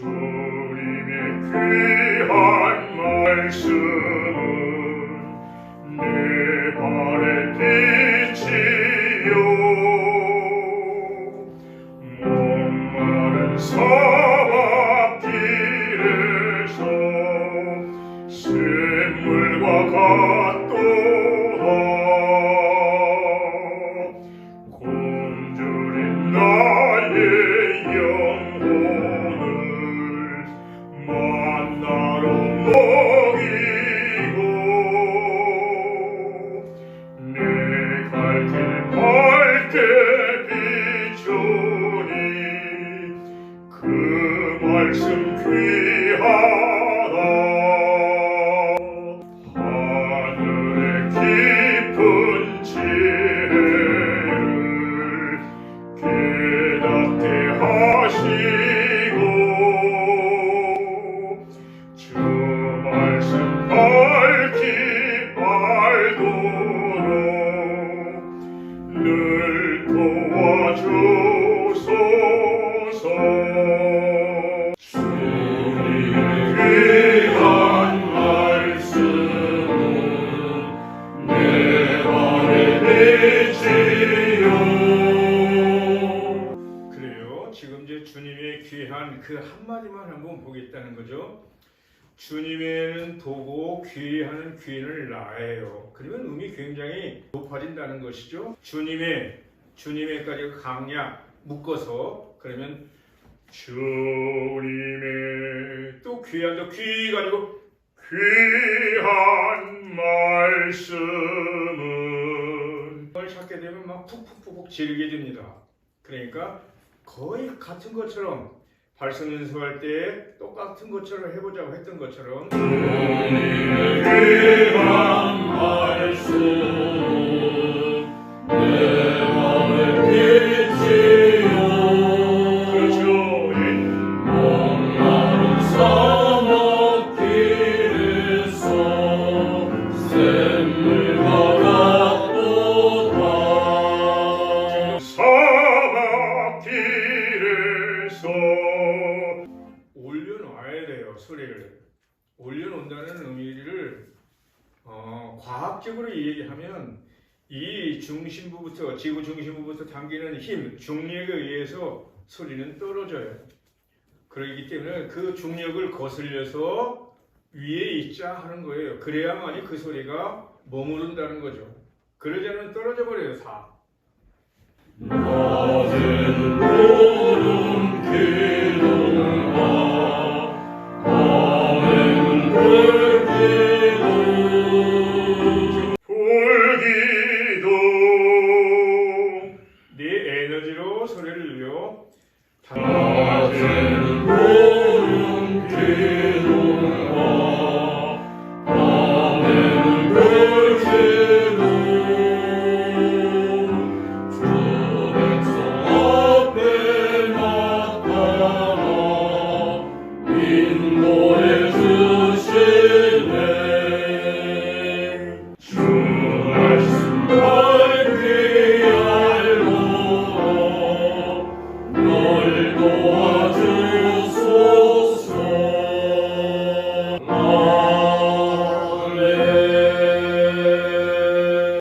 주님의 귀한 말씀은 내 발의 빛 말씀 귀하다 하늘의 깊은 지혜를 깨닫게 하시 지금 이제 주님의 귀한 그 한마디만 한번 보겠다는 거죠. 주님에는 도고 귀하는 귀인을 낳아요. 그러면 음이 굉장히 높아진다는 것이죠. 주님의 주님의까지 강약 묶어서 그러면 주님의 또 귀한 저귀 가지고 귀한 말씀은 그걸 찾게 되면 막 푹푹푹푹 질겨집니다. 그러니까 거의 같은 것처럼 발성 연습할 때 똑같은 것처럼 해보자고 했던 것처럼 소리를 올려놓는다는 의미를 어, 과학적으로 얘기하면 이 중심부부터 지구 중심부부터 당기는 힘 중력에 의해서 소리는 떨어져요. 그렇기 때문에 그 중력을 거슬려서 위에 있자 하는 거예요. 그래야만이 그 소리가 머무른다는 거죠. 그러지 않으면 떨어져 버려요 다. Pater